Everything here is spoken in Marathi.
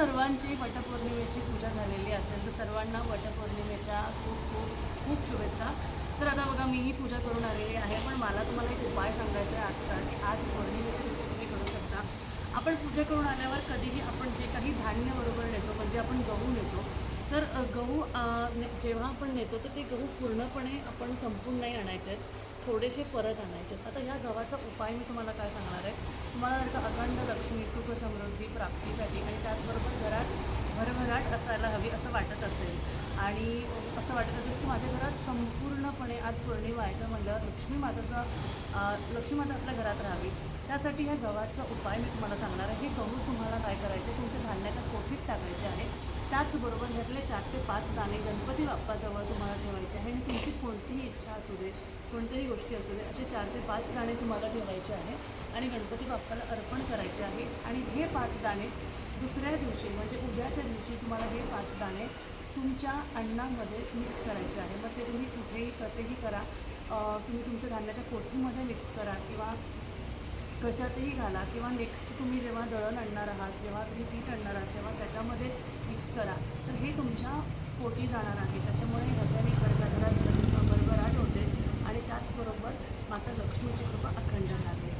सर्वांची वटपौर्णिमेची पूजा झालेली असेल तर सर्वांना वटपौर्णिमेच्या खूप खूप खूप शुभेच्छा. तर आता बघा मीही पूजा करून आलेली आहे पण मला तुम्हाला एक उपाय सांगायचा आहे आजचा की आज पौर्णिमेच्या दिवशी तुम्ही करू शकता. आपण पूजा करून आल्यावर कधीही आपण जे काही धान्य बरोबर नेतो म्हणजे आपण गहू नेतो तर गहू जेव्हा आपण नेतो तर ते गहू पूर्णपणे आपण संपून नाही आणायचे आहेत थोडेसे परत आणायचे. आहेत. आता ह्या गव्हाचा उपाय मी तुम्हाला काय सांगणार आहे? तुम्हाला जर अखंड लक्ष्मी सुख समृद्धी प्राप्तीसाठी भरभराट असायला हवी असं वाटत असेल. आणि असं वाटत असेल की माझ्या घरात संपूर्णपणे आज पौर्णिमा आहे. तर म्हणलं लक्ष्मी माताचा लक्ष्मी माता आपल्या घरात राहावी. त्यासाठी ह्या गव्हाचा उपाय मी तुम्हाला सांगणार आहे. हे गहू तुम्हाला काय करायचे? तुमच्या धान्याच्या कोठीत टाकायचे आहे? त्याचबरोबर ह्यातले चार ते पाच दाणे गणपती बाप्पाजवळ तुम्हाला ठेवायचे आहे. आणि तुमची कोणतीही इच्छा असू दे कोणत्याही गोष्टी असू दे असे चार ते पाच दाणे तुम्हाला ठेवायचे आहे. आणि गणपती बाप्पाला अर्पण करायचे आहे. आणि हे पाच दाणे दुसऱ्या दिवशी म्हणजे उद्याच्या दिवशी तुम्हाला हे पाच दाणे तुमच्या अन्नामध्ये मिक्स करायचे आहे. मग ते तुम्ही कुठेही कसेही करा. तुम्ही तुमच्या धान्याच्या कोठीमध्ये मिक्स करा किंवा कशातही घाला किंवा नेक्स्ट तुम्ही जेव्हा दळण आणणार आहात जेव्हा तुम्ही पीठ आणणार आहात तेव्हा त्याच्यामध्ये मिक्स करा. तर हे तुमच्या पोटी जाणार आहे. त्याच्यामुळे ह्याच्याने बरोबर भरभराट होते आणि त्याचबरोबर माता लक्ष्मीची कृपा अखंड राहते.